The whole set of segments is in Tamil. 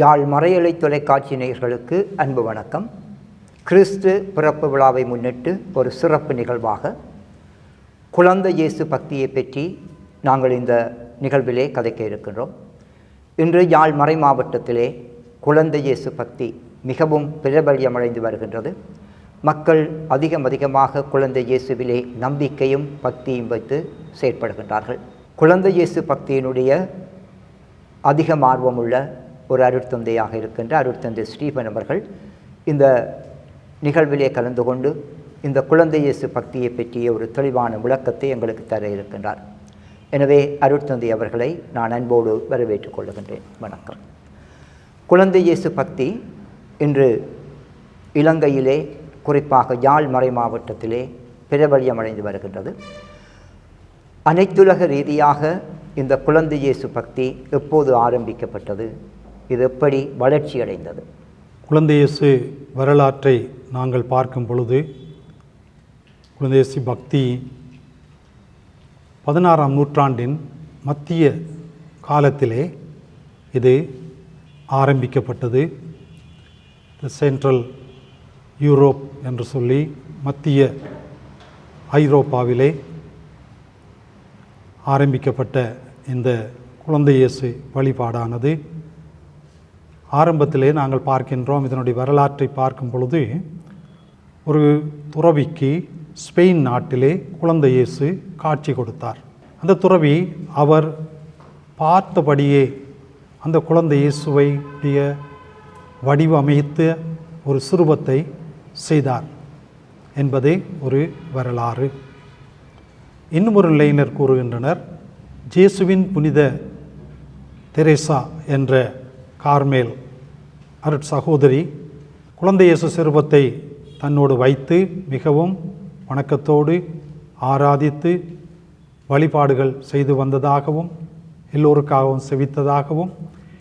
யாழ் மறையலை தொலைக்காட்சி நேயர்களுக்கு அன்பு வணக்கம். கிறிஸ்து பிறப்பு விழாவை முன்னிட்டு ஒரு சிறப்பு நிகழ்வாக குழந்தை இயேசு பக்தியை பற்றி நாங்கள் இந்த நிகழ்விலே கதைக்க இருக்கின்றோம். இன்று யாழ் மறை மாவட்டத்திலே குழந்தை இயேசு பக்தி மிகவும் பிரபல்யமடைந்து வருகின்றது. மக்கள் அதிகம் அதிகமாக குழந்தை இயேசுவிலே நம்பிக்கையும் பக்தியும் வைத்து செயற்படுகின்றார்கள். குழந்தை இயேசு பக்தியினுடைய அதிகம் ஆர்வமுள்ள ஒரு அருட்தந்தையாக இருக்கின்ற அருட்தந்தை ஸ்ரீபன் அவர்கள் இந்த நிகழ்விலே கலந்து கொண்டு இந்த குழந்தை இயேசு பக்தியை பற்றிய ஒரு தெளிவான விளக்கத்தை எங்களுக்கு தர இருக்கின்றார். எனவே அருட்தந்தை அவர்களை நான் அன்போடு வரவேற்றுக் கொள்ளுகின்றேன். வணக்கம். குழந்தை இயேசு பக்தி இன்று இலங்கையிலே குறிப்பாக யாழ் மறை மாவட்டத்திலே பிரபலியமடைந்து வருகின்றது. அனைத்துலக ரீதியாக இந்த குழந்தை இயேசு பக்தி எப்போது ஆரம்பிக்கப்பட்டது? இது எப்படி வளர்ச்சி அடைந்தது? குழந்தையசு வரலாற்றை நாங்கள் பார்க்கும் பொழுது குழந்தையசு பக்தி பதினாறாம் நூற்றாண்டின் மத்திய காலத்திலே இது ஆரம்பிக்கப்பட்டது. சென்ட்ரல் யூரோப் என்று சொல்லி மத்திய ஐரோப்பாவிலே ஆரம்பிக்கப்பட்ட இந்த குழந்தையேசு வழிபாடானது. ஆரம்பத்திலே நாங்கள் பார்க்கின்றோம் இதனுடைய வரலாற்றை பார்க்கும் பொழுது ஒரு துறவிக்கு ஸ்பெயின் நாட்டிலே குழந்தை இயேசு காட்சி கொடுத்தார். அந்த துறவி அவர் பார்த்தபடியே அந்த குழந்தை இயேசுவைடைய வடிவமைத்து ஒரு சுரூபத்தை செய்தார் என்பதே ஒரு வரலாறு. இன்னும் ஒரு நிலையினர் கூறுகின்றனர் ஜேசுவின் புனித தெரேசா என்ற கார்மேல் அருட் சகோதரி குழந்தை இயேசு சிறுபத்தை தன்னோடு வைத்து மிகவும் வணக்கத்தோடு ஆராதித்து வழிபாடுகள் செய்து வந்ததாகவும் எல்லோருக்காகவும் செவித்ததாகவும்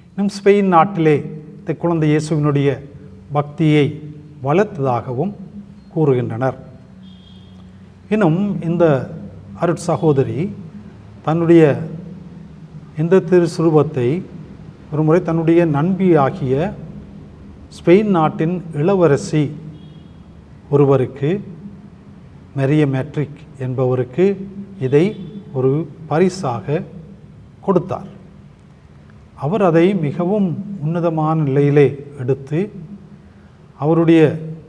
இன்னும் ஸ்பெயின் நாட்டிலே இந்த குழந்தை இயேசுவினுடைய பக்தியை வளர்த்ததாகவும் கூறுகின்றனர். இன்னும் இந்த அருட் சகோதரி தன்னுடைய இந்த திருசுரூபத்தை ஒரு ஒருமுறை தன்னுடைய நண்பியாகிய ஸ்பெயின் நாட்டின் இளவரசி ஒருவருக்கு மெரிய மேட்ரிக் என்பவருக்கு இதை ஒரு பரிசாக கொடுத்தார். அவர் அதை மிகவும் உன்னதமான நிலையிலே எடுத்து அவருடைய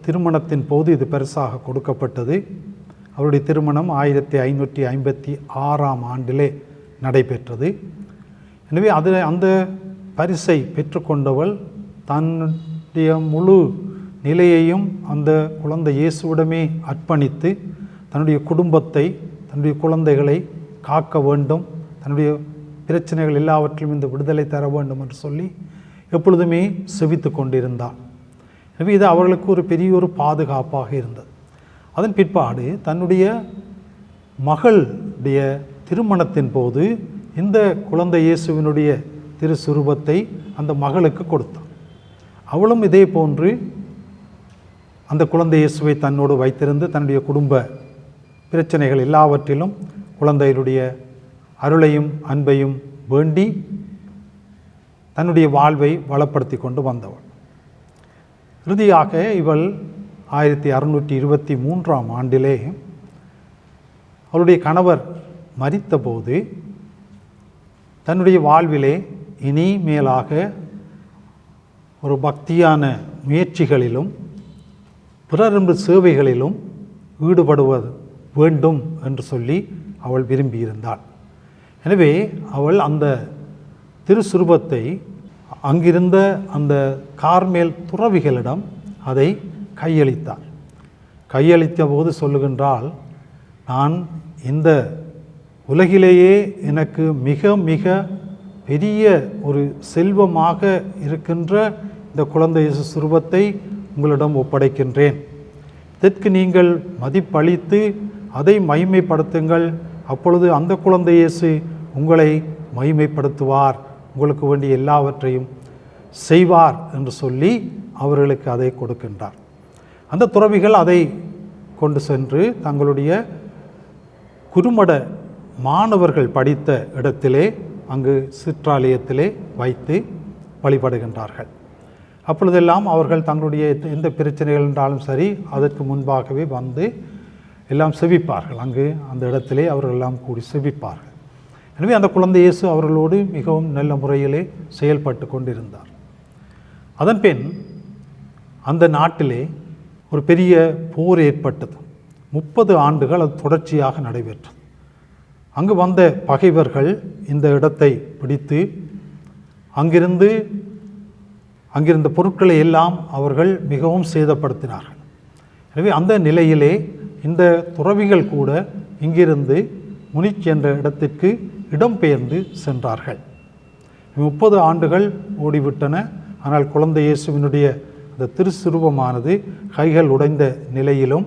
திருமணத்தின் போது இது பரிசாக கொடுக்கப்பட்டது. அவருடைய திருமணம் ஆயிரத்தி ஐநூற்றி ஐம்பத்தி ஆறாம் ஆண்டிலே நடைபெற்றது. எனவே அதில் அந்த பரிசை பெற்றுக்கொண்டவள் தன் முழு நிலையையும் அந்த குழந்தை இயேசுவிடமே அர்ப்பணித்து தன்னுடைய குடும்பத்தை தன்னுடைய குழந்தைகளை காக்க வேண்டும் தன்னுடைய பிரச்சனைகள் எல்லாவற்றிலும் இந்த விடுதலை தர வேண்டும் என்று சொல்லி எப்பொழுதுமே செவித்து கொண்டிருந்தார் எனவே இது அவர்களுக்கு ஒரு பெரிய ஒரு பாதுகாப்பாக இருந்தது. அதன் பிற்பாடு தன்னுடைய மகளுடைய திருமணத்தின் போது இந்த குழந்தை இயேசுவினுடைய திருசுரூபத்தை அந்த மகளுக்கு கொடுத்தார் அவளும் இதே போன்று அந்த குழந்தை இயேசுவை தன்னோடு வைத்திருந்து தன்னுடைய குடும்ப பிரச்சனைகள் எல்லாவற்றிலும் குழந்தையினுடைய அருளையும் அன்பையும் வேண்டி தன்னுடைய வாழ்வை வளப்படுத்தி கொண்டு வந்தவள். இறுதியாக இவள் ஆயிரத்தி அறுநூற்றி இருபத்தி மூன்றாம் ஆண்டிலே அவளுடைய கணவர் மறித்தபோது தன்னுடைய வாழ்விலே இனி மேலாக ஒரு பக்தியான முயற்சிகளிலும் பிறரன்பு சேவைகளிலும் ஈடுபடுவது வேண்டும் என்று சொல்லி அவள் விரும்பியிருந்தாள். எனவே அவள் அந்த திருசுருபத்தை அங்கிருந்த அந்த கார்மேல் துறவிகளிடம் அதை கையளித்தார் கையளித்த போது சொல்லுகின்றால் நான் இந்த உலகிலேயே எனக்கு மிக மிக பெரிய ஒரு செல்வமாக இருக்கின்ற இந்த குழந்தை சுருபத்தை உங்களிடம் ஒப்படைக்கின்றேன். இதற்கு நீங்கள் மதிப்பளித்து அதை மகிமைப்படுத்துங்கள். அப்பொழுது அந்த குழந்தை இயேசு உங்களை மகிமைப்படுத்துவார். உங்களுக்கு வேண்டிய எல்லாவற்றையும் செய்வார் என்று சொல்லி அவர்களுக்கு அதை கொடுக்கின்றார். அந்த துறவிகள் அதை கொண்டு சென்று தங்களுடைய குறுமட மாணவர்கள் படித்த இடத்திலே அங்கு சிற்றாலயத்திலே வைத்து வழிபடுகின்றார்கள். அப்பொழுதெல்லாம் அவர்கள் தங்களுடைய எந்த- எந்த பிரச்சனைகள் என்றாலும் சரி அதற்கு முன்பாகவே வந்து எல்லாம் செவிப்பார்கள். அங்கு அந்த இடத்திலே அவர்கள் எல்லாம் கூடி செவிப்பார்கள். எனவே அந்த குழந்தை இயேசு அவர்களோடு மிகவும் நல்ல முறையிலே செயல்பட்டு கொண்டிருந்தார். அதன்பின் அந்த நாட்டிலே ஒரு பெரிய போர் ஏற்பட்டது. முப்பது ஆண்டுகள் அது தொடர்ச்சியாக நடைபெற்றது. அங்கு வந்த பகைவர்கள் இந்த இடத்தை பிடித்து அங்கிருந்து அங்கிருந்த பொருட்களை எல்லாம் அவர்கள் மிகவும் சேதப்படுத்தினார்கள். எனவே அந்த நிலையிலே இந்த துறவிகள் கூட இங்கிருந்து முனிச் என்ற இடத்திற்கு இடம்பெயர்ந்து சென்றார்கள். முப்பது ஆண்டுகள் ஓடிவிட்டன. ஆனால் குழந்தை இயேசுவினுடைய அந்த திருசுரூபமானது கைகள் உடைந்த நிலையிலும்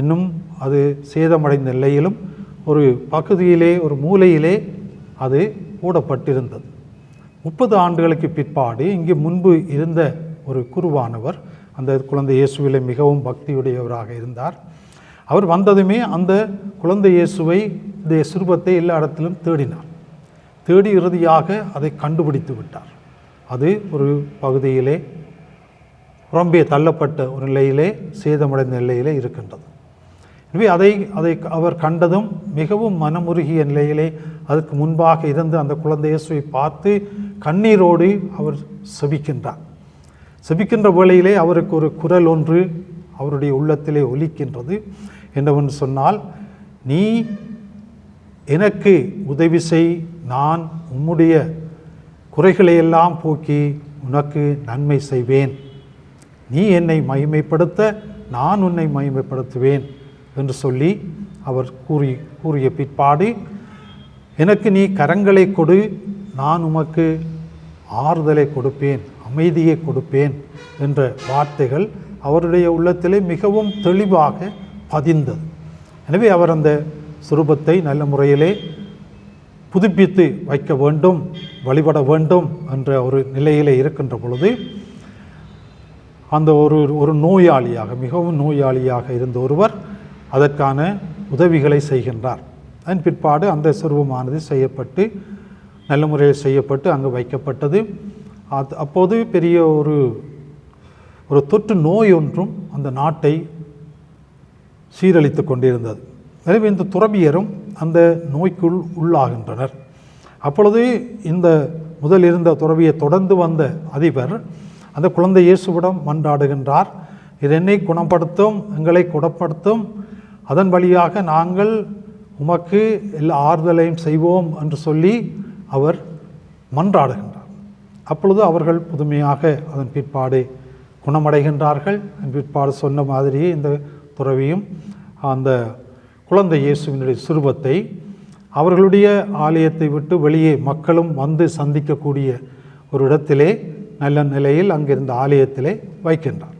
இன்னும் அது சேதமடைந்த நிலையிலும் ஒரு பகுதியிலே ஒரு மூலையிலே அது மூடப்பட்டிருந்தது. முப்பது ஆண்டுகளுக்கு பிற்பாடு இங்கே முன்பு இருந்த ஒரு குருவானவர் அந்த குழந்தை இயேசுவிலே மிகவும் பக்தியுடையவராக இருந்தார். அவர் வந்ததுமே அந்த குழந்தை இயேசுவை இந்த சிறுபத்தை எல்லா இடத்திலும் தேடினார். தேடி இறுதியாக அதை கண்டுபிடித்து விட்டார். அது ஒரு பகுதியிலே புறம்பே தள்ளப்பட்ட ஒரு நிலையிலே சேதமடைந்த நிலையிலே இருக்கின்றது. எனவே அதை அதை அவர் கண்டதும் மிகவும் மனமுருகிய நிலையிலே அதற்கு முன்பாக இருந்து அந்த குழந்தை இயேசுவை பார்த்து கண்ணீரோடு அவர் செபிக்கின்றார். செபிக்கின்ற வேளையிலே அவருக்கு ஒரு குரல் ஒன்று அவருடைய உள்ளத்திலே ஒலிக்கின்றது என்னவென்று சொன்னால் நீ எனக்கு உதவி செய் நான் உம்முடைய குறைகளையெல்லாம் போக்கி உனக்கு நன்மை செய்வேன். நீ என்னை மகிமைப்படுத்த நான் உன்னை மகிமைப்படுத்துவேன். என்று சொல்லி அவர் கூறி கூறிய பிற்பாடு எனக்கு நீ கரங்களை கொடு நான் உமக்கு ஆறுதலை கொடுப்பேன் அமைதியை கொடுப்பேன் என்ற வார்த்தைகள் அவருடைய உள்ளத்திலே மிகவும் தெளிவாக பதிந்தது. எனவே அவர் அந்த சுரூபத்தை நல்ல முறையிலே புதுப்பித்து வைக்க வேண்டும் வழிபட வேண்டும் என்ற ஒரு நிலையிலே இருக்கின்ற பொழுது அந்த ஒரு ஒரு நோயாளியாக மிகவும் நோயாளியாக இருந்த ஒருவர் அதற்கான உதவிகளை செய்கின்றார். அதன் பிற்பாடு அந்த சொருபமானது செய்யப்பட்டு நல்ல முறையில் செய்யப்பட்டு அங்கு வைக்கப்பட்டது. அது அப்போது பெரிய ஒரு ஒரு தொற்று நோய் ஒன்றும் அந்த நாட்டை சீரழித்து கொண்டிருந்தது. எனவே இந்த துறவியரும் அந்த நோய்க்குள் உள்ளாகின்றனர். அப்பொழுது இந்த முதல் இருந்த துறவியை தொடர்ந்து வந்த அதிபர் அந்த குழந்தை இயேசுவிடம் மன்றாடுகின்றார் இது என்னை குணப்படுத்தும் எங்களை குணப்படுத்தும் அதன் வழியாக நாங்கள் உமக்கு எல்லா ஆறுதலையும் செய்வோம் என்று சொல்லி அவர் மன்றாடுகின்றார். அப்பொழுது அவர்கள் புதுமையாக அதன் பிற்பாடு குணமடைகின்றார்கள். அதன் பிற்பாடு சொன்ன மாதிரியே இந்த துறவியும் அந்த குழந்தை இயேசுவினுடைய சிறுவத்தை அவர்களுடைய ஆலயத்தை விட்டு வெளியே மக்களும் வந்து சந்திக்கக்கூடிய ஒரு இடத்திலே நல்ல நிலையில் அங்கிருந்த ஆலயத்திலே வைக்கின்றார்.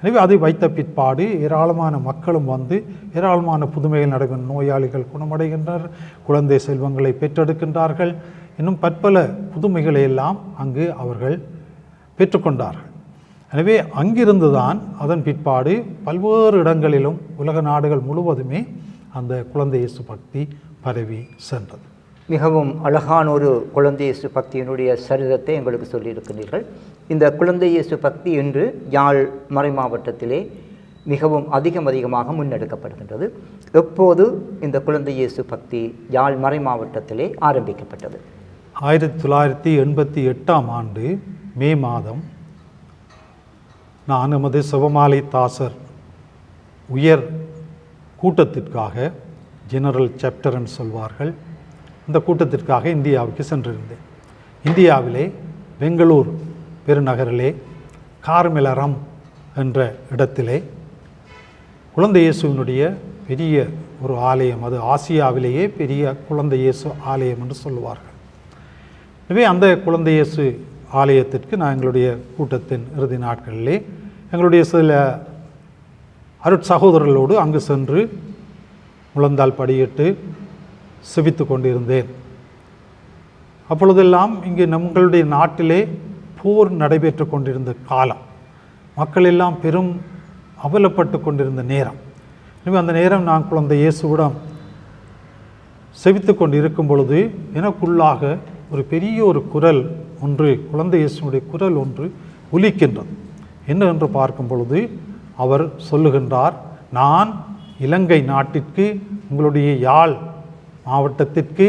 எனவே அதை வைத்த பிற்பாடு ஏராளமான மக்களும் வந்து ஏராளமான புதுமைகள் நடக்கும் நோயாளிகள் குணமடைகின்றனர் குழந்தை செல்வங்களை பெற்றெடுக்கின்றார்கள். இன்னும் பற்பல புதுமைகளை எல்லாம் அங்கு அவர்கள் பெற்றுக்கொண்டார்கள். எனவே அங்கிருந்து தான் அதன் பிற்பாடு பல்வேறு இடங்களிலும் உலக நாடுகள் முழுவதுமே அந்த குழந்தை இயேசு பக்தி பரவி சென்றது. மிகவும் அழகான ஒரு குழந்தை இயேசு பக்தியினுடைய சரிதத்தை எங்களுக்கு சொல்லியிருக்கிறீர்கள். இந்த குழந்தை இயேசு பக்தி என்று யாழ் மறை மாவட்டத்திலே மிகவும் அதிகம் அதிகமாக முன்னெடுக்கப்படுகின்றது. எப்போது இந்த குழந்தை இயேசு பக்தி யாழ் மறை மாவட்டத்திலே ஆரம்பிக்கப்பட்டது? ஆயிரத்தி தொள்ளாயிரத்தி எண்பத்தி எட்டாம் ஆண்டு மே மாதம் நான் எமது சிவமாலை தாசர் உயர் கூட்டத்திற்காக ஜெனரல் சாப்டர்ன்னு சொல்வார்கள். இந்த கூட்டத்திற்காக இந்தியாவுக்கு சென்றிருந்தேன். இந்தியாவிலே பெங்களூர் பெருநகரிலே கார்மிலரம் என்ற இடத்திலே குழந்தை இயேசுவினுடைய பெரிய ஒரு ஆலயம். அது ஆசியாவிலேயே பெரிய குழந்தை இயேசு ஆலயம் என்று சொல்லுவார்கள். எனவே அந்த குழந்தை இயேசு ஆலயத்திற்கு நான் எங்களுடைய கூட்டத்தின் இறுதி நாட்களிலே எங்களுடைய சில அருட்சகோதரர்களோடு அங்கு சென்று முழந்தால் படியிட்டு செபித்து கொண்டிருந்தேன். அப்பொழுதெல்லாம் இங்கே நம்மளுடைய நாட்டிலே போர் நடைபெற்று கொண்டிருந்த காலம். மக்கள் எல்லாம் பெரும் அவலப்பட்டு கொண்டிருந்த நேரம். எனவே அந்த நேரம் நான் குழந்தை இயேசுவிடம் செவித்து கொண்டு இருக்கும் பொழுது எனக்குள்ளாக ஒரு பெரிய ஒரு குரல் ஒன்று குழந்தை இயேசுனுடைய குரல் ஒன்று ஒலிக்கின்றது. என்ன என்று பார்க்கும் பொழுது அவர் சொல்லுகின்றார் நான் இலங்கை நாட்டிற்கு உங்களுடைய யாழ் மாவட்டத்திற்கு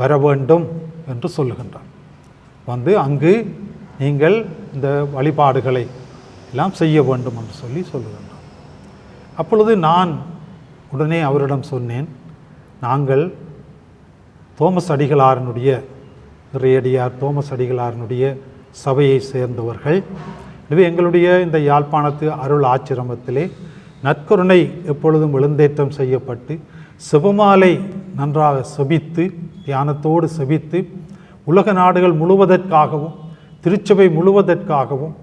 வர வேண்டும் என்று சொல்லுகின்றார். வந்து அங்கு நீங்கள் இந்த வழிபாடுகளை எல்லாம் செய்ய வேண்டும் என்று சொல்லி சொல்லுகின்றோம் அப்பொழுது நான் உடனே அவரிடம் சொன்னேன் நாங்கள் தோமஸ் அடிகளாரனுடைய ரேடியார் தோமஸ் அடிகளாரனுடைய சபையை சேர்ந்தவர்கள். எனவே எங்களுடைய இந்த யாழ்ப்பாணத்து அருள் ஆச்சிரமத்திலே நற்கருணை எப்பொழுதும் எழுந்தேற்றம் செய்யப்பட்டு சிவமாலை நன்றாக செபித்து தியானத்தோடு செபித்து உலக நாடுகள் முழுவதற்காகவும் திருச்சபை முழுவதற்காகவும்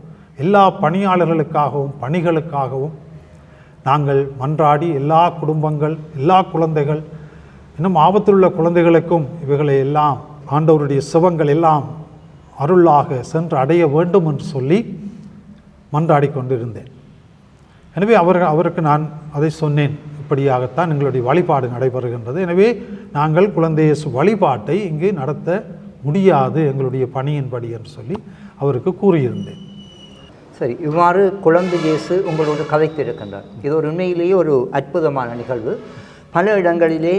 எல்லா பணியாளர்களுக்காகவும் பணிகளுக்காகவும் நாங்கள் மன்றாடி எல்லா குடும்பங்கள் எல்லா குழந்தைகள் இன்னும் ஆபத்திலுள்ள குழந்தைகளுக்கும் இவைகளை எல்லாம் ஆண்டவருடைய சிவங்கள் எல்லாம் அருளாக சென்று அடைய வேண்டும் என்று சொல்லி மன்றாடி கொண்டிருந்தேன். எனவே அவர் அவருக்கு நான் அதை சொன்னேன். இப்படியாகத்தான் எங்களுடைய வழிபாடு நடைபெறுகின்றது. எனவே நாங்கள் குழந்தைய வழிபாட்டை இங்கு நடத்த முடியாது எங்களுடைய பணியின்படி என்று சொல்லி அவருக்கு கூறியிருந்தேன். சரி இவ்வாறு குழந்தை இயேசு உங்களோடு கதைத்திருக்கின்றார். இது ஒரு உண்மையிலேயே ஒரு அற்புதமான நிகழ்வு. பல இடங்களிலே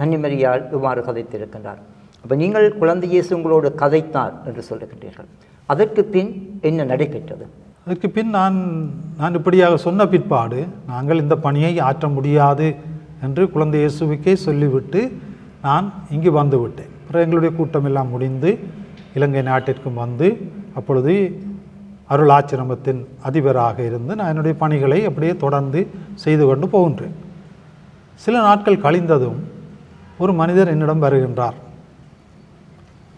கன்னிமரியால் இவ்வாறு கதைத்திருக்கின்றார். அப்போ நீங்கள் குழந்தை இயேசு உங்களோடு கதைத்தார் என்று சொல்லுகின்றீர்கள். அதற்கு பின் என்ன நடைபெற்றது? அதற்கு பின் நான் நான் இப்படியாக சொன்ன பிற்பாடு நாங்கள் இந்த பணியை ஆற்ற முடியாது என்று குழந்தை இயேசுவுக்கே சொல்லிவிட்டு நான் இங்கு வந்து அப்புறம் எங்களுடைய கூட்டம் எல்லாம் முடிந்து இலங்கை நாட்டிற்கும் வந்து அப்பொழுது அருள் ஆச்சிரமத்தின் அதிபராக இருந்து நான் என்னுடைய பணிகளை அப்படியே தொடர்ந்து செய்து கொண்டு போகின்றேன். சில நாட்கள் கழிந்ததும் ஒரு மனிதர் என்னிடம் வருகின்றார்.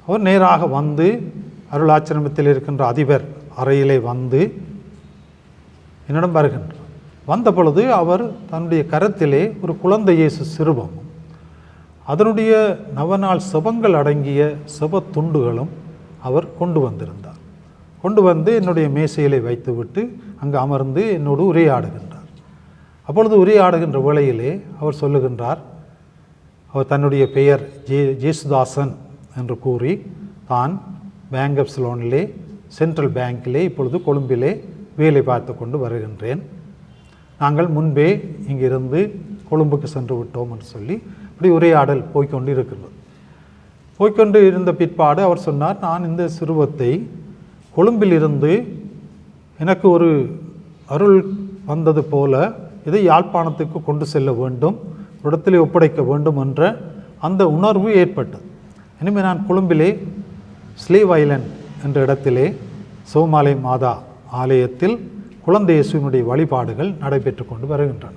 அவர் நேராக வந்து அருளாச்சிரமத்தில் இருக்கின்ற அதிபர் அறையிலே வந்து என்னிடம் வருகின்றார். வந்த பொழுது அவர் தன்னுடைய கரத்திலே ஒரு குழந்தை இயேசு சிறுபம் அதனுடைய நவநாள் செபங்கள் அடங்கிய செப துண்டுகளும் அவர் கொண்டு வந்திருந்தார். கொண்டு வந்து என்னுடைய மேசையிலே வைத்துவிட்டு அங்கு அமர்ந்து என்னோடு உரையாடுகின்றார். அப்பொழுது உரையாடுகின்ற வேளையிலே அவர் சொல்லுகின்றார் அவர் தன்னுடைய பெயர் ஜே ஜேசுதாசன் என்று கூறி தான் பேங்க் ஆஃப் லோனிலே சென்ட்ரல் பேங்கிலே இப்பொழுது கொழும்பிலே வேலை பார்த்து கொண்டு வருகின்றேன். நாங்கள் முன்பே இங்கிருந்து கொழும்புக்கு சென்று விட்டோம் என்று சொல்லி இப்படி உரையாடல் போய்க்கொண்டு இருக்கிறது. போய்க்கொண்டு இருந்த பிற்பாடு அவர் சொன்னார் நான் இந்த சிறுவத்தை கொழும்பிலிருந்து எனக்கு ஒரு அருள் வந்தது போல இதை யாழ்ப்பாணத்துக்கு கொண்டு செல்ல வேண்டும் ஒரு இடத்திலே ஒப்படைக்க வேண்டும் என்ற அந்த உணர்வு ஏற்பட்டது. இனிமேல் நான் கொழும்பிலே ஸ்லீவ் ஐலண்ட் என்ற இடத்திலே சோமாலை மாதா ஆலயத்தில் குழந்தை இயேசுவினுடைய வழிபாடுகள் நடைபெற்று கொண்டு வருகின்றன.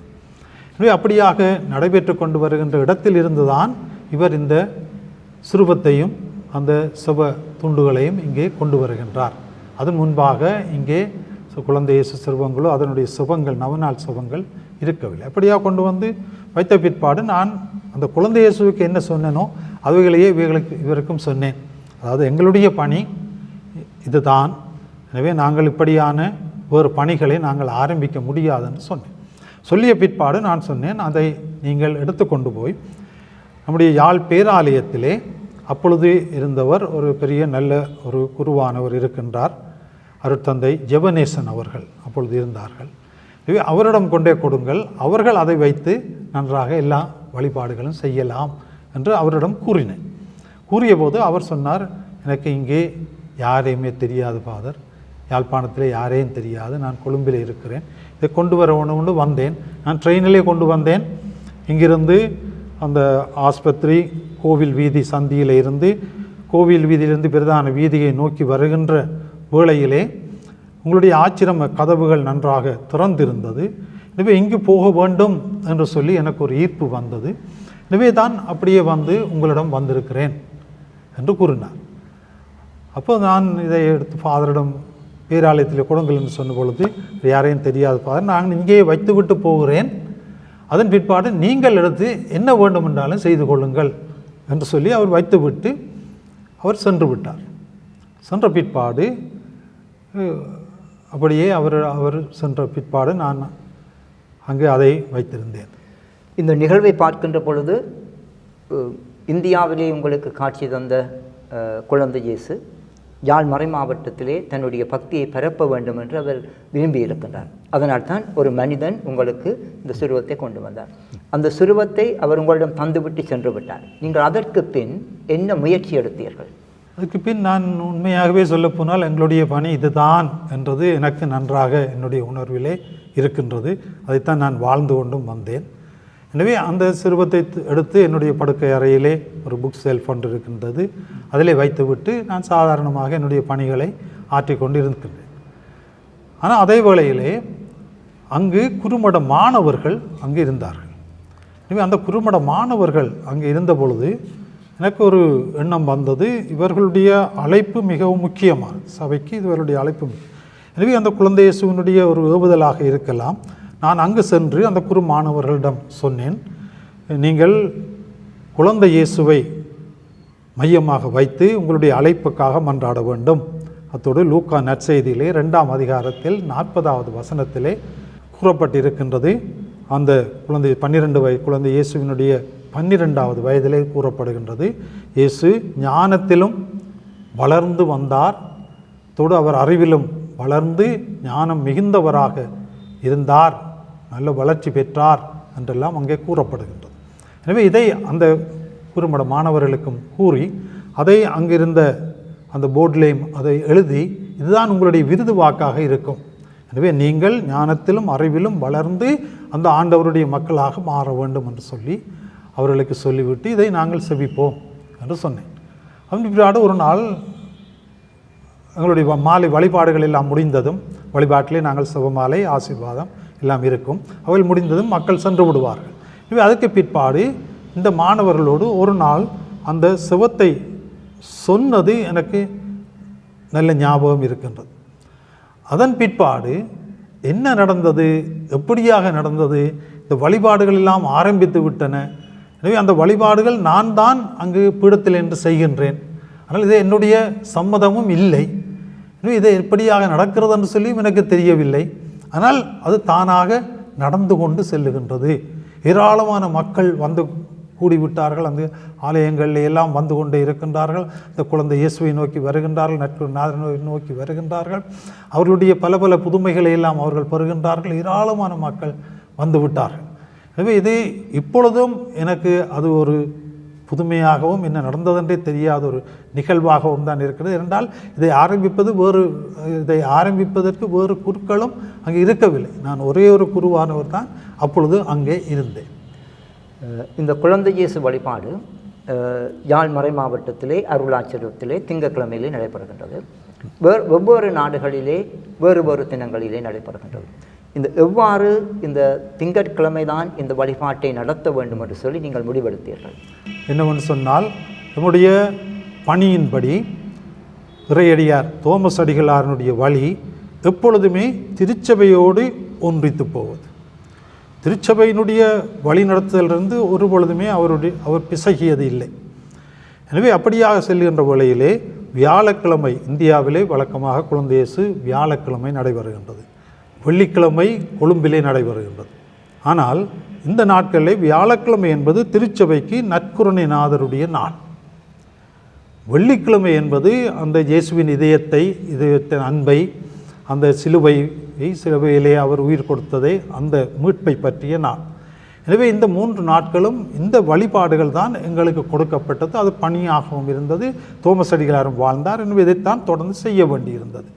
எனவே அப்படியாக நடைபெற்று கொண்டு வருகின்ற இடத்தில் இருந்துதான் இவர் இந்த சிறுவத்தையும் அந்த சுப துண்டுகளையும் இங்கே கொண்டு வருகின்றார். அதன் முன்பாக இங்கே குழந்தை இயேசு சிறுவங்களோ அதனுடைய சிவங்கள் நவநாள் சிவங்கள் இருக்கவில்லை. அப்படியாக கொண்டு வந்து வைத்த பிற்பாடு நான் அந்த குழந்தை இயேசுவுக்கு என்ன சொன்னேனோ அவைகளையே இவைகளுக்கு இவருக்கும் சொன்னேன். அதாவது எங்களுடைய பணி இதுதான். எனவே நாங்கள் இப்படியான ஒரு பணிகளை நாங்கள் ஆரம்பிக்க முடியாதுன்னு சொன்னேன். சொல்லிய பிற்பாடு நான் சொன்னேன் அதை நீங்கள் எடுத்துக்கொண்டு போய் நம்முடைய யாழ் பேராலயத்திலே அப்பொழுது இருந்தவர் ஒரு பெரிய நல்ல ஒரு குருவானவர் இருக்கின்றார் அருட்தந்தை ஜெபநேசன் அவர்கள் அப்பொழுது இருந்தார்கள். எனவே அவரிடம் கொண்டே கொடுங்கள் அவர்கள் அதை வைத்து நன்றாக எல்லா வழிபாடுகளும் செய்யலாம் என்று அவரிடம் கூறினேன். கூறிய போது அவர் சொன்னார் எனக்கு இங்கே யாரையுமே தெரியாது ஃபாதர். யாழ்ப்பாணத்தில் யாரையும் தெரியாது. நான் கொழும்பில் இருக்கிறேன். இதை கொண்டு வர ஒன்று வந்தேன். நான் ட்ரெயினிலே கொண்டு வந்தேன். இங்கிருந்து அந்த ஆஸ்பத்திரி கோவில் வீதி சந்தியில் இருந்து கோவில் வீதியிலிருந்து பிரதான வீதியை நோக்கி வருகின்ற வேளையிலே உங்களுடைய ஆச்சிரம கதவுகள் நன்றாக திறந்திருந்தது. எனவே இங்கு போக வேண்டும் என்று சொல்லி எனக்கு ஒரு ஈர்ப்பு வந்தது. எனவே தான் அப்படியே வந்து உங்களிடம் வந்திருக்கிறேன் என்று கூறினார். அப்போ நான் இதை எடுத்து ஃபாதரிடம் பேராலயத்தில் கொடுங்கள் என்று சொன்ன பொழுது யாரையும் தெரியாது. ஃபாதர் நான் இங்கேயே வைத்துவிட்டு போகிறேன். அதன் பிற்பாடு நீங்கள் எடுத்து என்ன வேண்டும் என்றாலும் செய்து கொள்ளுங்கள் என்று சொல்லி அவர் வைத்துவிட்டு அவர் சென்று விட்டார். சென்ற பிற்பாடு அப்படியே அவர் அவர் சென்ற பிற்பாடு நான் அங்கே அதை வைத்திருந்தேன். இந்த நிகழ்வை பார்க்கின்ற பொழுது இந்தியாவிலே உங்களுக்கு காட்சி தந்த குழந்தை இயேசு யாழ் மறை மாவட்டத்திலே தன்னுடைய பக்தியை பரப்ப வேண்டும் என்று அவர் விரும்பி இருக்கின்றார். அதனால் தான் ஒரு மனிதன் உங்களுக்கு இந்த சுருவத்தை கொண்டு வந்தார். அந்த சுருவத்தை அவர் உங்களிடம் தந்துவிட்டு சென்று விட்டார். நீங்கள் அதற்கு பின் என்ன முயற்சி எடுத்தீர்கள்? அதுக்கு பின் நான் உண்மையாகவே சொல்லப்போனால் எங்களுடைய பணி இதுதான் என்றது எனக்கு நன்றாக என்னுடைய உணர்விலே இருக்கின்றது. அதைத்தான் நான் வாழ்ந்து கொண்டும் வந்தேன். எனவே அந்த சிறுவத்தை எடுத்து என்னுடைய படுக்கை அறையிலே ஒரு புக் செல்ஃப் ஃபண்ட் இருக்கின்றது. அதிலே வைத்துவிட்டு நான் சாதாரணமாக என்னுடைய பணிகளை ஆற்றிக்கொண்டு இருக்கின்றேன் ஆனால் அதே வேளையிலே அங்கு குறுமட மாணவர்கள் அங்கு இருந்தார்கள். எனவே அந்த குறுமட மாணவர்கள் அங்கே இருந்த பொழுது எனக்கு ஒரு எண்ணம் வந்தது. இவர்களுடைய அழைப்பு மிகவும் முக்கியமானது. சபைக்கு இவர்களுடைய அழைப்பு எனவே அந்த குழந்தை இயேசுவினுடைய ஒரு ஏவுதலாக இருக்கலாம். நான் அங்கு சென்று அந்த குறு மாணவர்களிடம் சொன்னேன் நீங்கள் குழந்தை இயேசுவை மையமாக வைத்து உங்களுடைய அழைப்புக்காக மன்றாட வேண்டும். அத்தோடு லூக்கா நற்செய்தியிலே ரெண்டாம் அதிகாரத்தில் நாற்பதாவது வசனத்திலே கூறப்பட்டிருக்கின்றது. அந்த குழந்தை பன்னிரெண்டு வய குழந்தை இயேசுவினுடைய பன்னிரெண்டாவது வயதிலே கூறப்படுகின்றது. இயேசு ஞானத்திலும் வளர்ந்து வந்தார். தோடு அவர் அறிவிலும் வளர்ந்து ஞானம் மிகுந்தவராக இருந்தார். நல்ல வளர்ச்சி பெற்றார் என்றெல்லாம் அங்கே கூறப்படுகின்றது. எனவே இதை அந்த குறும்பட மாணவர்களுக்கும் கூறி அதை அங்கிருந்த அந்த போர்டிலேயும் அதை எழுதி இதுதான் உங்களுடைய விருது வாக்காக இருக்கும். எனவே நீங்கள் ஞானத்திலும் அறிவிலும் வளர்ந்து அந்த ஆண்டவருடைய மக்களாக மாற வேண்டும் என்று சொல்லி அவர்களுக்கு சொல்லிவிட்டு இதை நாங்கள் செவிப்போம் என்று சொன்னேன். அதன் பிற்பாடு ஒரு நாள் எங்களுடைய வ- மாலை வழிபாடுகள் எல்லாம் முடிந்ததும் வழிபாட்டிலே நாங்கள் சிவமாலை ஆசீர்வாதம் எல்லாம் இருக்கும். அவைகள் முடிந்ததும் மக்கள் சென்று விடுவார்கள். இவை அதுக்கு பிற்பாடு இந்த மாணவர்களோடு ஒரு நாள் அந்த சிவத்தை சொன்னது எனக்கு நல்ல ஞாபகம் இருக்கின்றது. அதன் பிற்பாடு என்ன நடந்தது? எப்படியாக நடந்தது? இந்த வழிபாடுகள் எல்லாம் ஆரம்பித்து விட்டன. எனவே அந்த வழிபாடுகள் நான் தான் அங்கு பீடத்தில் என்று செய்கின்றேன். ஆனால் இது என்னுடைய சம்மதமும் இல்லை. எனவே இது எப்படியாக நடக்கிறது என்று சொல்லியும் எனக்கு தெரியவில்லை. ஆனால் அது தானாக நடந்து கொண்டு செல்லுகின்றது. ஏராளமான மக்கள் வந்து கூடிவிட்டார்கள். அந்த ஆலயங்களில் எல்லாம் வந்து கொண்டே இருக்கின்றார்கள். இந்த குழந்தை இயேசுவை நோக்கி வருகின்றார்கள். நட்பு நாதனை நோக்கி வருகின்றார்கள். அவர்களுடைய பல பல புதுமைகளை எல்லாம் அவர்கள் பெறுகின்றார்கள். ஏராளமான மக்கள் வந்து விட்டார்கள். எனவே இது இப்பொழுதும் எனக்கு அது ஒரு புதுமையாகவும் என்ன நடந்ததென்றே தெரியாத ஒரு நிகழ்வாகவும் தான் இருக்கிறது. என்றால் இதை ஆரம்பிப்பது வேறு இதை ஆரம்பிப்பதற்கு வேறு குருக்களும் அங்கே இருக்கவில்லை. நான் ஒரே ஒரு குருவானவர் தான் அப்பொழுது அங்கே இருந்தேன். இந்த குழந்தை இயேசு வழிபாடு யாழ்மறை யாழ் மறை மாவட்டத்திலே அருளாச்சலத்திலே திங்கட்கிழமையிலே நடைபெறுகின்றது. வேறு வெவ்வேறு நாடுகளிலே வேறு வேறு தினங்களிலே நடைபெறுகின்றது. இந்த எவ்வாறு இந்த திங்கட்கிழமை தான் இந்த வழிபாட்டை நடத்த வேண்டும் என்று சொல்லி நீங்கள் முடிவெடுத்தீர்கள்? என்னவென்று சொன்னால் நம்முடைய பணியின்படி இறையடியார் தோமஸ் அடிகளாரனுடைய வழி எப்பொழுதுமே திருச்சபையோடு ஒன்றித்து போவது. திருச்சபையினுடைய வழிநடத்துதலிருந்து ஒரு பொழுதுமே அவருடைய அவர் பிசகியது இல்லை. எனவே அப்படியாக செல்கின்ற வேளையிலே வியாழக்கிழமை இந்தியாவிலே வழக்கமாக குழந்தையேசு வியாழக்கிழமை நடைபெறுகின்றது. வெள்ளிக்கிழமை கொழும்பிலே நடைபெறுகின்றது. ஆனால் இந்த நாட்களிலே வியாழக்கிழமை என்பது திருச்சபைக்கு நற்குருணைநாதருடைய நாள். வெள்ளிக்கிழமை என்பது அந்த இயேசுவின் இதயத்தை இதயத்தின் அன்பை அந்த சிலுவையை சிலுவையிலே அவர் உயிர் கொடுத்ததை அந்த மீட்பை பற்றிய நாள். எனவே இந்த மூன்று நாட்களும் இந்த வழிபாடுகள் தான் எங்களுக்கு கொடுக்கப்பட்டது. அது பணியாகவும் இருந்தது. தோமஸ் அடிகளாரும் வாழ்ந்தார். எனவே இதைத்தான் தொடர்ந்து செய்ய வேண்டியிருந்தது.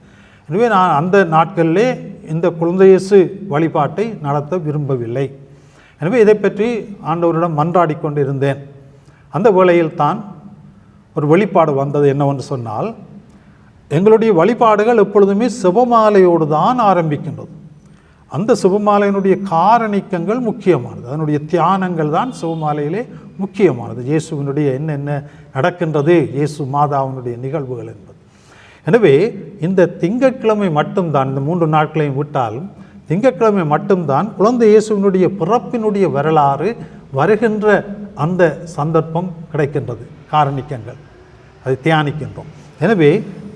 எனவே நான் அந்த நாட்களிலே இந்த குழந்தையசு வழிபாட்டை நடத்த விரும்பவில்லை. எனவே இதை பற்றி ஆண்டவரிடம் மன்றாடி கொண்டிருந்தேன் அந்த வேளையில் தான் ஒரு வெளிப்பாடு வந்தது என்னவென்று சொன்னால் எங்களுடைய வழிபாடுகள் எப்பொழுதுமே சிவமாலையோடு தான் ஆரம்பிக்கின்றது. அந்த சிவமாலையினுடைய காரணிக்கங்கள் முக்கியமானது. அதனுடைய தியானங்கள் தான் சிவமாலையிலே முக்கியமானது. இயேசுவினுடைய என்னென்ன நடக்கின்றது இயேசு மாதாவினுடைய நிகழ்வுகள் என்பது. எனவே இந்த திங்கட்கிழமை மட்டும்தான் இந்த மூன்று நாட்களையும் விட்டாலும் திங்கட்கிழமை மட்டும்தான் குழந்தை இயேசுவினுடைய பிறப்பினுடைய வரலாறு வருகின்ற அந்த சந்தர்ப்பம் கிடைக்கின்றது காரணிக்கங்கள். அதை தியானிக்கின்றோம். எனவே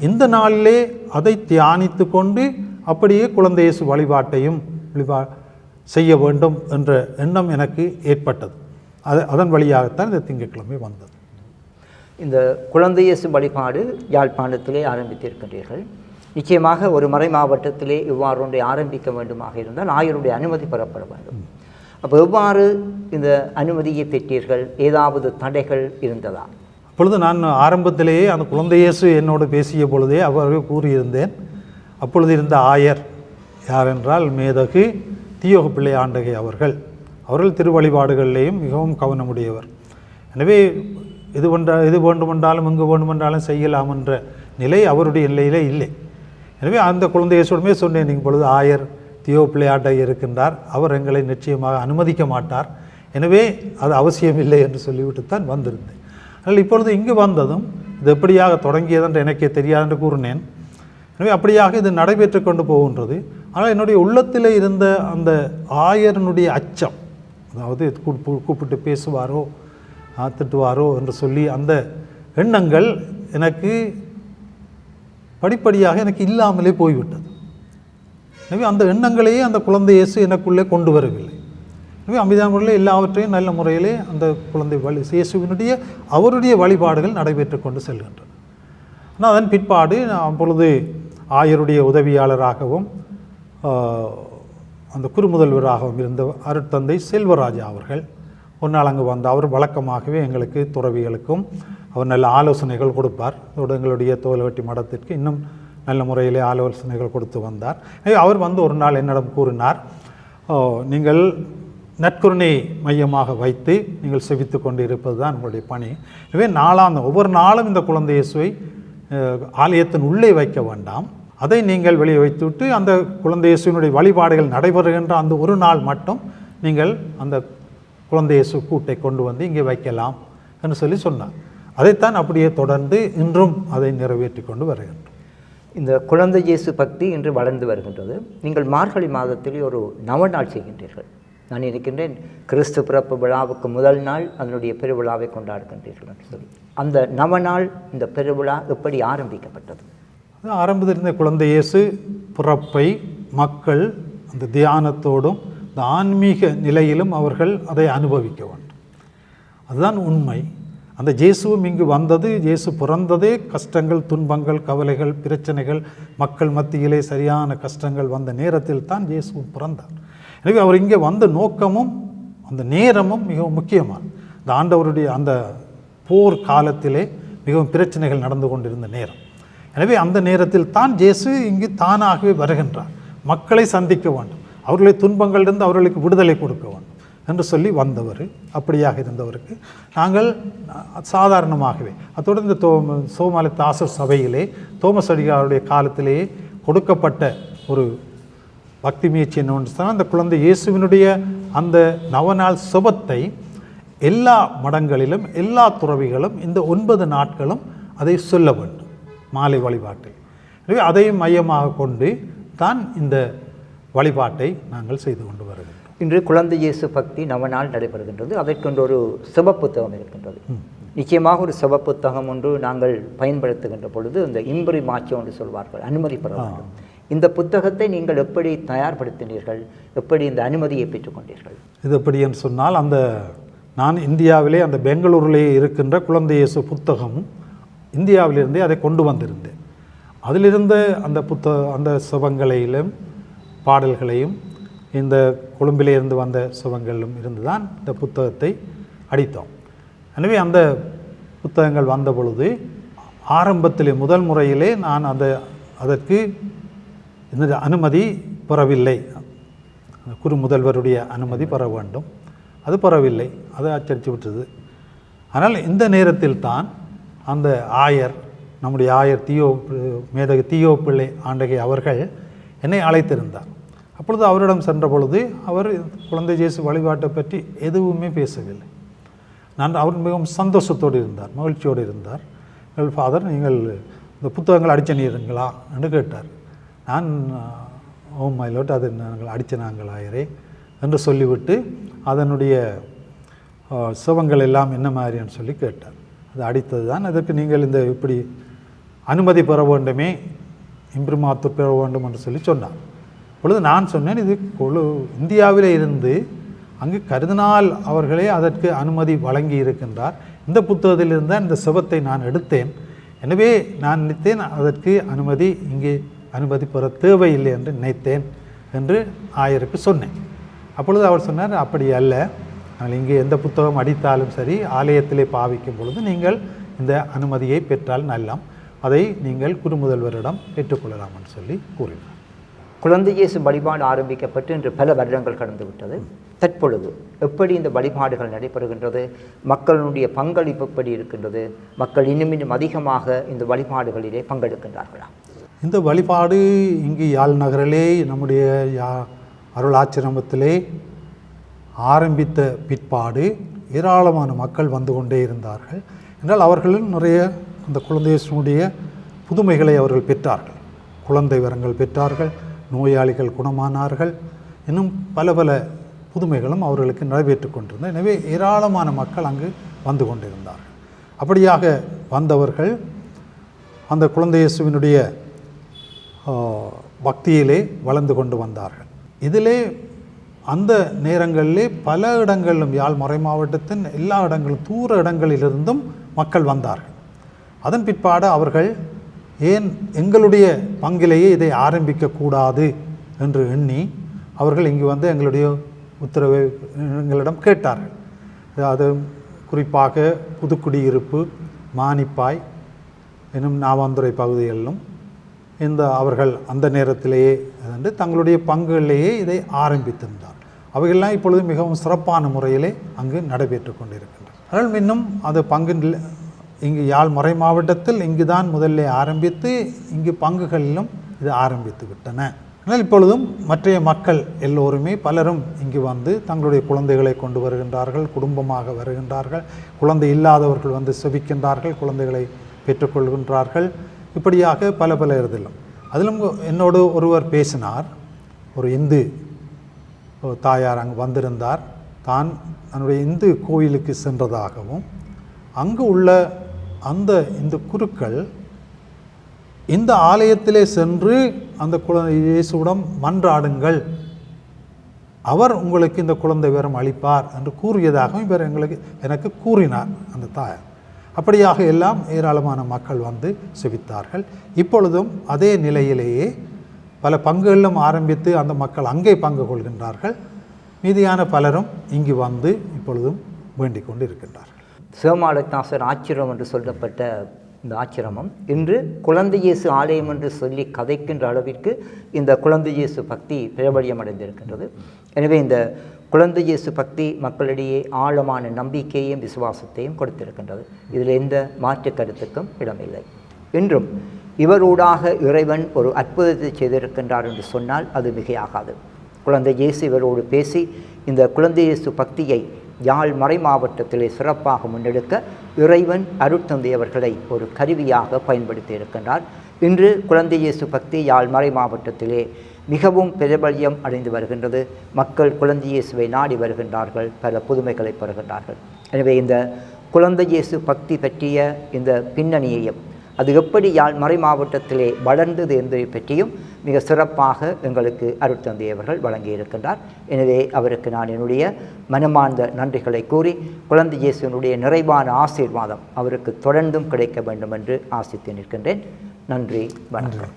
இந்த நாளிலே அதை தியானித்து கொண்டு அப்படியே குழந்தை இயேசு வழிபாட்டையும் வழிபா செய்ய வேண்டும் என்ற எண்ணம் எனக்கு ஏற்பட்டது. அது அதன் வழியாகத்தான் இந்த திங்கட்கிழமை வந்தது. இந்த குழந்தை இயேசு வழிபாடு யாழ்ப்பாணத்திலே ஆரம்பித்திருக்கின்றீர்கள். நிச்சயமாக ஒரு மறை மாவட்டத்திலே இவ்வாறு ஒன்றை ஆரம்பிக்க வேண்டுமாக இருந்தால் ஆயருடைய அனுமதி பெறப்பட வேண்டும். அப்போ எவ்வாறு இந்த அனுமதியை பெற்றீர்கள்? ஏதாவது தடைகள் இருந்ததா? அப்பொழுது நான் ஆரம்பத்திலேயே அந்த குழந்தையேசு என்னோடு பேசிய பொழுதே அவர்கள் கூறியிருந்தேன். அப்பொழுது இருந்த ஆயர் யாரென்றால் மேதகு தீயோகப்பிள்ளை ஆண்டகை அவர்கள். அவர்கள் திருவழிபாடுகளிலேயும் மிகவும் கவனமுடையவர். எனவே இது போன்ற இது வேண்டுமென்றாலும் இங்கு வேண்டுமென்றாலும் செய்யலாம் என்ற நிலை அவருடைய நிலையிலே இல்லை. எனவே அந்த குழந்தை இயேசுடமே சொன்னேன் நீங்கள் பொழுது ஆயர் தியோ பிள்ளையாட்டை இருக்கின்றார் அவர் எங்களை நிச்சயமாக அனுமதிக்க மாட்டார். எனவே அது அவசியமில்லை என்று சொல்லிவிட்டு தான் வந்திருந்தேன். ஆனால் இப்பொழுது இங்கு வந்ததும் இது எப்படியாக தொடங்கியதென்று எனக்கே தெரியாது என்று கூறினேன். எனவே அப்படியாக இது நடைபெற்று கொண்டு போகின்றது. ஆனால் என்னுடைய உள்ளத்தில் இருந்த அந்த ஆயரனுடைய அச்சம் அதாவது கூப்பிட்டு பேசுவாரோ திட்டுவாரோ என்று சொல்லி அந்த எண்ணங்கள் எனக்கு படிப்படியாக எனக்கு இல்லாமலே போய்விட்டது. எனவே அந்த எண்ணங்களையே அந்த குழந்தை இயேசு எனக்குள்ளே கொண்டு வரவில்லை. எனவே அமைதியான முறையில் எல்லாவற்றையும் நல்ல முறையிலே அந்த குழந்தை வழி இயேசுவினுடைய அவருடைய வழிபாடுகள் நடைபெற்று கொண்டு செல்கின்றன. ஆனால் அதன் பிற்பாடு நான் அப்பொழுது ஆயருடைய உதவியாளராகவும் அந்த குறுமுதல்வராகவும் இருந்த அருட்தந்தை செல்வராஜா அவர்கள் ஒரு நாள் அங்கே வந்து அவர் வழக்கமாகவே எங்களுக்கு துறவிகளுக்கும் அவர் நல்ல ஆலோசனைகள் கொடுப்பார். அதோடு எங்களுடைய தோல்வெட்டி மடத்திற்கு இன்னும் நல்ல முறையிலே ஆலோசனைகள் கொடுத்து வந்தார். அவர் வந்து ஒரு நாள் என்னிடம் கூறினார் நீங்கள் நற்கருணை மையமாக வைத்து நீங்கள் செவித்து கொண்டு இருப்பது தான் உங்களுடைய பணி. எனவே நாளாந்த ஒவ்வொரு நாளும் இந்த குழந்தை இயேசுவை ஆலயத்தின் உள்ளே வைக்க வேண்டாம். அதை நீங்கள் வெளியே வைத்துவிட்டு அந்த குழந்தை இயேசுவினுடைய வழிபாடுகள் நடைபெறுகின்ற அந்த ஒரு நாள் மட்டும் நீங்கள் அந்த குழந்தை இயேசு கூட்டை கொண்டு வந்து இங்கே வைக்கலாம் என்று சொல்லி சொன்னார். அதைத்தான் அப்படியே தொடர்ந்து இன்றும் அதை நிறைவேற்றி கொண்டு வருகின்றோம். இந்த குழந்தை இயேசு பக்தி இன்று வளர்ந்து வருகின்றது. நீங்கள் மார்கழி மாதத்திலே ஒரு நவநாள் செய்கின்றீர்கள். நான் இருக்கின்றேன் கிறிஸ்து பிறப்பு விழாவுக்கு முதல் நாள் அதனுடைய பெருவிழாவை கொண்டாடுகின்றீர்கள் என்று சொல்லி. அந்த நவநாள் இந்த பெருவிழா எப்படி ஆரம்பிக்கப்பட்டது? அது ஆரம்பத்தில் இருந்த குழந்தை இயேசு பிறப்பை மக்கள் அந்த தியானத்தோடும் இந்த ஆன்மீக நிலையிலும் அவர்கள் அதை அனுபவிக்க வேண்டும். அதுதான் உண்மை. அந்த ஜேசுவும் இங்கு வந்தது ஜேசு பிறந்ததே கஷ்டங்கள் துன்பங்கள் கவலைகள் பிரச்சனைகள் மக்கள் மத்தியிலே சரியான கஷ்டங்கள் வந்த நேரத்தில் தான் ஜேசுவும் பிறந்தார். எனவே அவர் இங்கே வந்த நோக்கமும் அந்த நேரமும் மிகவும் முக்கியமான இந்த ஆண்டவருடைய அந்த போர் காலத்திலே மிகவும் பிரச்சனைகள் நடந்து கொண்டிருந்த நேரம். எனவே அந்த நேரத்தில் தான் ஜேசு இங்கு தானாகவே வருகின்றார். மக்களை சந்திக்க வேண்டும். அவர்களை துன்பங்களிலிருந்து அவர்களுக்கு விடுதலை கொடுக்க வேண்டும் என்று சொல்லி வந்தவர் அப்படியாக இருந்தவருக்கு. நாங்கள் சாதாரணமாகவே அத்தோடு இந்த தோ சோமாலி தாசர் சபையிலே தோமஸ் அடிகாருடைய காலத்திலேயே கொடுக்கப்பட்ட ஒரு பக்தி முயற்சி என்னவென்று அந்த குழந்தை இயேசுவினுடைய அந்த நவநாள் சுபத்தை எல்லா மடங்களிலும் எல்லா துறவிகளும் இந்த ஒன்பது நாட்களும் அதை சொல்ல வேண்டும் மாலை வழிபாட்டில் எனவே அதையும் மையமாக கொண்டு தான் இந்த வழிபாட்டை நாங்கள் செய்து கொண்டு வருகின்றோம் இன்று குழந்தை இயேசு பக்தி நவநாள் நடைபெறுகின்றது. அதற்கென்று ஒரு சிவப்புத்தகம் இருக்கின்றது. நிச்சயமாக ஒரு சிவப்புத்தகம் ஒன்று நாங்கள் பயன்படுத்துகின்ற பொழுது இந்த இம்பரி மாச்சம் என்று சொல்வார்கள் அனுமதி பெற வேண்டும். இந்த புத்தகத்தை நீங்கள் எப்படி தயார்படுத்தினீர்கள்? எப்படி இந்த அனுமதியை பெற்றுக்கொண்டீர்கள்? இது எப்படி என்று சொன்னால் அந்த நான் இந்தியாவிலே அந்த பெங்களூரிலே இருக்கின்ற குழந்தை இயேசு புத்தகமும் இந்தியாவிலிருந்தே அதை கொண்டு வந்திருந்தேன். அதிலிருந்த அந்த புத்த அந்த சுபங்களையிலும் பாடல்களையும் இந்த கொழும்பிலிருந்து வந்த சுவங்களும் இருந்து தான் இந்த புத்தகத்தை அடித்தோம். எனவே அந்த புத்தகங்கள் வந்த பொழுது ஆரம்பத்திலே முதல் முறையிலே நான் அந்த அதற்கு இந்த அனுமதி பெறவில்லை. குரு முதல்வருடைய அனுமதி பெற வேண்டும். அது பெறவில்லை. அது அச்சடித்து விட்டது. ஆனால் இந்த நேரத்தில் தான் அந்த ஆயர் நம்முடைய ஆயர் தீயோ மேதகு தீயோ பிள்ளை ஆண்டகை அவர்கள் என்னை அழைத்திருந்தார். அப்பொழுது அவரிடம் சென்ற பொழுது அவர் குழந்தை ஜேசு வழிபாட்டை பற்றி எதுவுமே பேசவில்லை. நான் அவர் மிகவும் சந்தோஷத்தோடு இருந்தார் மகிழ்ச்சியோடு இருந்தார். எங்கள் ஃபாதர் நீங்கள் இந்த புத்தகங்கள் அடிச்சனீருங்களா என்று கேட்டார். நான் ஓ மயிலோட் அது நாங்கள் அடிச்சனாங்களாயரே என்று சொல்லிவிட்டு அதனுடைய ஆ, சிவங்கள் எல்லாம் என்ன மாதிரின்னு சொல்லி கேட்டார். அது அடித்தது தான் அதற்கு நீங்கள் இந்த இப்படி அனுமதி பெற வேண்டுமே இம்ப்ரிமாத்தூர் பெற வேண்டும் என்று சொல்லி சொன்னார். பொழுது நான் சொன்னேன் இது கொழு இந்தியாவில் இருந்து அங்கு கருதினால் அவர்களே அதற்கு அனுமதி வழங்கி இருக்கின்றார். இந்த புத்தகத்திலிருந்து இந்த சிவத்தை நான் எடுத்தேன். எனவே நான் நினைத்தேன் அதற்கு அனுமதி இங்கே அனுமதி பெற தேவையில்லை என்று நினைத்தேன் என்று ஆயருக்கு சொன்னேன். அப்பொழுது அவர் சொன்னார் அப்படி அல்ல. ஆனால் இங்கே எந்த புத்தகம் அடித்தாலும் சரி ஆலயத்திலே பாவிக்கும் பொழுது நீங்கள் இந்த அனுமதியை பெற்றால் நல்லம் அதை நீங்கள் குருமுதல்வரிடம் பெற்றுக்கொள்ளலாம் என்று சொல்லி கூறினார். குழந்தை இயேசு வழிபாடு ஆரம்பிக்கப்பட்டு இன்று பல வருடங்கள் கடந்து விட்டது தற்பொழுது எப்படி இந்த வழிபாடுகள் நடைபெறுகின்றது? மக்களுடைய பங்களிப்பு எப்படி இருக்கின்றது? மக்கள் இன்னும் இன்னும் அதிகமாக இந்த வழிபாடுகளிலே பங்கெடுக்கின்றார்களா? இந்த வழிபாடு இங்கு யாழ் நகரிலே நம்முடைய யா அருள் ஆச்சிரமத்திலே ஆரம்பித்த பிற்பாடு ஏராளமான மக்கள் வந்து கொண்டே இருந்தார்கள். என்றால் அவர்களும் நிறைய அந்த குழந்தையனுடைய புதுமைகளை அவர்கள் பெற்றார்கள். குழந்தை வரங்கள் பெற்றார்கள் நோயாளிகள் குணமானார்கள் இன்னும் பல பல புதுமைகளும் அவர்களுக்கு நடைபெற்று கொண்டிருந்தது எனவே ஏராளமான மக்கள் அங்கு வந்து கொண்டிருந்தார்கள். அப்படியாக வந்தவர்கள் அந்த குழந்தை இயேசுவினுடைய பக்தியிலே வளர்ந்து கொண்டு வந்தார்கள். இதிலே அந்த நேரங்களிலே பல இடங்களிலும் யாழ் மறை மாவட்டத்தின் எல்லா இடங்களும் தூர இடங்களிலிருந்தும் மக்கள் வந்தார்கள். அதன் பிற்பாடு அவர்கள் ஏன் எங்களுடைய பங்கிலேயே இதை ஆரம்பிக்கக்கூடாது என்று எண்ணி அவர்கள் இங்கு வந்து எங்களுடைய உத்தரவை எங்களிடம் கேட்டார்கள். அது குறிப்பாக புதுக்குடியிருப்பு மானிப்பாய் எனும் நாவாந்துறை பகுதிகளிலும் இந்த அவர்கள் அந்த நேரத்திலேயே வந்து தங்களுடைய பங்குகளிலேயே இதை ஆரம்பித்திருந்தார். அவைகள்லாம் இப்பொழுது மிகவும் சிறப்பான முறையிலே அங்கு நடைபெற்று கொண்டிருக்கின்றன. அதனால் இன்னும் அது பங்கு இங்கு யாழ் மறை மாவட்டத்தில் இங்கு தான் முதல்ல ஆரம்பித்து இங்கு பங்குகளிலும் இது ஆரம்பித்து விட்டன. ஆனால் இப்பொழுதும் மற்றைய மக்கள் எல்லோருமே பலரும் இங்கு வந்து தங்களுடைய குழந்தைகளை கொண்டு வருகின்றார்கள் குடும்பமாக வருகின்றார்கள் குழந்தை இல்லாதவர்கள் வந்து செவிக்கின்றார்கள் குழந்தைகளை பெற்றுக்கொள்கின்றார்கள். இப்படியாக பல பல இருதிலும். அதிலும் என்னோடு ஒருவர் பேசினார். ஒரு இந்து தாயார் அங்கு வந்திருந்தார். தான் தன்னுடைய இந்து கோயிலுக்கு சென்றதாகவும் அங்கு உள்ள அந்த இந்த குருக்கள் இந்த ஆலயத்திலே சென்று அந்த குழந்தை இயேசுவிடம் மன்றாடுங்கள். அவர் உங்களுக்கு இந்த குழந்தை விவரம் அளிப்பார் என்று கூறியதாகவும் இவர் எங்களுக்கு எனக்கு கூறினார் அந்த தாயார் அப்படியாக எல்லாம் ஏராளமான மக்கள் வந்து செவித்தார்கள் இப்பொழுதும் அதே நிலையிலேயே பல பங்குகளிலும் ஆரம்பித்து அந்த மக்கள் அங்கே பங்கு கொள்கின்றார்கள். மீதியான பலரும் இங்கு வந்து இப்பொழுதும் வேண்டிக் கொண்டு இருக்கின்றார்கள் சிவமாலத்தாசர் ஆச்சிரம் என்று சொல்லப்பட்ட இந்த ஆச்சிரமம் இன்று குழந்தை இயேசு ஆலயம் என்று சொல்லி கதைக்கின்ற அளவிற்கு இந்த குழந்தை இயேசு பக்தி பிரபலியம் அடைந்திருக்கின்றது. எனவே இந்த குழந்தை இயேசு பக்தி மக்களிடையே ஆழமான நம்பிக்கையையும் விசுவாசத்தையும் கொடுத்திருக்கின்றது. இதில் எந்த மாற்று கருத்துக்கும் இடமில்லை. இன்றும் இவரூடாக இறைவன் ஒரு அற்புதத்தை செய்திருக்கின்றார் என்று சொன்னால் அது மிகையாகாது. குழந்தை இயேசு இவரோடு பேசி இந்த குழந்தை இயேசு பக்தியை யாழ் மறை மாவட்டத்திலே சிறப்பாக முன்னெடுக்க இறைவன் அருட்தந்தை அவர்களை ஒரு கருவியாக பயன்படுத்தி இருக்கின்றார். இன்று குழந்தை இயேசு பக்தி யாழ் மறை மாவட்டத்திலே மிகவும் பிரபல்யம் அடைந்து வருகின்றது. மக்கள் குழந்தை இயேசுவை நாடி வருகின்றார்கள். பல புதுமைகளை பெறுகின்றார்கள். எனவே இந்த குழந்தை இயேசு பக்தி பற்றிய இந்த பின்னணியையும் அது எப்படி யாழ் மறை மாவட்டத்திலே வளர்ந்தது என்பதை பற்றியும் மிக சிறப்பாக எங்களுக்கு அருட்தந்தை அவர்கள் வழங்கியிருக்கின்றார். எனவே அவருக்கு நான் என்னுடைய மனமார்ந்த நன்றிகளை கூறி குழந்தை இயேசுனுடைய நிறைவான ஆசீர்வாதம் அவருக்கு தொடர்ந்தும் கிடைக்க வேண்டும் என்று ஆசித்து நிற்கின்றேன். நன்றி வணக்கம்.